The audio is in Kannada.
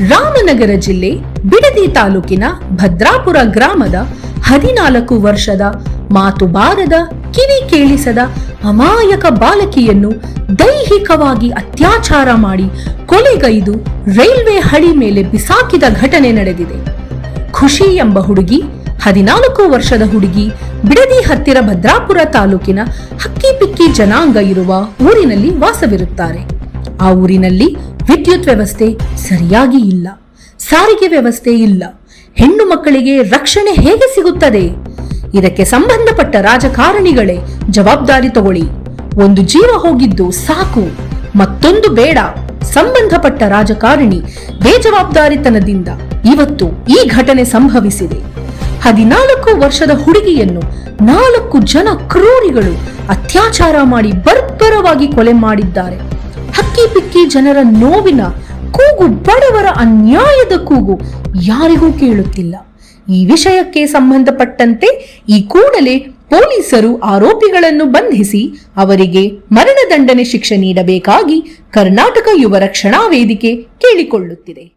ರಾಮನಗರ ಜಿಲ್ಲೆ ಬಿಡದಿ ತಾಲೂಕಿನ ಭದ್ರಾಪುರ ಗ್ರಾಮದ ಹದಿನಾಲ್ಕು ವರ್ಷದ ಮಾತು ಬಾರದ ಕಿವಿ ಕೇಳಿಸದ ಅಮಾಯಕ ಬಾಲಕಿಯನ್ನು ದೈಹಿಕವಾಗಿ ಅತ್ಯಾಚಾರ ಮಾಡಿ ಕೊಲೆಗೈದು ರೈಲ್ವೆ ಹಳಿ ಮೇಲೆ ಬಿಸಾಕಿದ ಘಟನೆ ನಡೆದಿದೆ. ಖುಷಿ ಎಂಬ ಹುಡುಗಿ, ಹದಿನಾಲ್ಕು ವರ್ಷದ ಹುಡುಗಿ ಬಿಡದಿ ಹತ್ತಿರ ಭದ್ರಾಪುರ ತಾಲೂಕಿನ ಹಕ್ಕಿಪಿಕ್ಕಿ ಜನಾಂಗ ಇರುವ ಊರಿನಲ್ಲಿ ವಾಸವಿರುತ್ತಾರೆ. ಆ ಊರಿನಲ್ಲಿ ವಿದ್ಯುತ್ ವ್ಯವಸ್ಥೆ ಸರಿಯಾಗಿ ಇಲ್ಲ. ಸಾರಿಗೆ ವ್ಯವಸ್ಥೆ ಇಲ್ಲ. ಹೆಣ್ಣು ಮಕ್ಕಳಿಗೆ ರಕ್ಷಣೆ ಹೇಗೆ ಸಿಗುತ್ತದೆ? ಇದಕ್ಕೆ ಸಂಬಂಧಪಟ್ಟ ರಾಜಕಾರಣಿಗಳೇ ಜವಾಬ್ದಾರಿ ತಗೊಳ್ಳಿ. ಒಂದು ಜೀವ ಹೋಗಿದ್ದು ಸಾಕು. ಮತ್ತೊಂದು ಬೇಡ. ಸಂಬಂಧಪಟ್ಟ ರಾಜಕಾರಣಿ ಬೇಜವಾಬ್ದಾರಿತನದಿಂದ ಇವತ್ತು ಈ ಘಟನೆ ಸಂಭವಿಸಿದೆ. ಹದಿನಾಲ್ಕು ವರ್ಷದ ಹುಡುಗಿಯನ್ನು ನಾಲ್ಕು ಜನ ಕ್ರೂರಿಗಳು ಅತ್ಯಾಚಾರ ಮಾಡಿ ಬರ್ಬರವಾಗಿ ಕೊಲೆ ಮಾಡಿದ್ದಾರೆ. ಹಕ್ಕಿ ಪಿಕ್ಕಿ ಜನರ ನೋವಿನ ಕೂಗು ಬಡವರ ಅನ್ಯಾಯದ ಕೂಗು ಯಾರಿಗೂ ಕೇಳುತ್ತಿಲ್ಲ. ಈ ವಿಷಯಕ್ಕೆ ಸಂಬಂಧಪಟ್ಟಂತೆ ಈ ಕೂಡಲೇ ಪೊಲೀಸರು ಆರೋಪಿಗಳನ್ನು ಬಂಧಿಸಿ ಅವರಿಗೆ ಮರಣದಂಡನೆ ಶಿಕ್ಷೆ ನೀಡಬೇಕಾಗಿ ಕರ್ನಾಟಕ ಯುವ ರಕ್ಷಣಾ ವೇದಿಕೆ ಕೇಳಿಕೊಳ್ಳುತ್ತಿದೆ.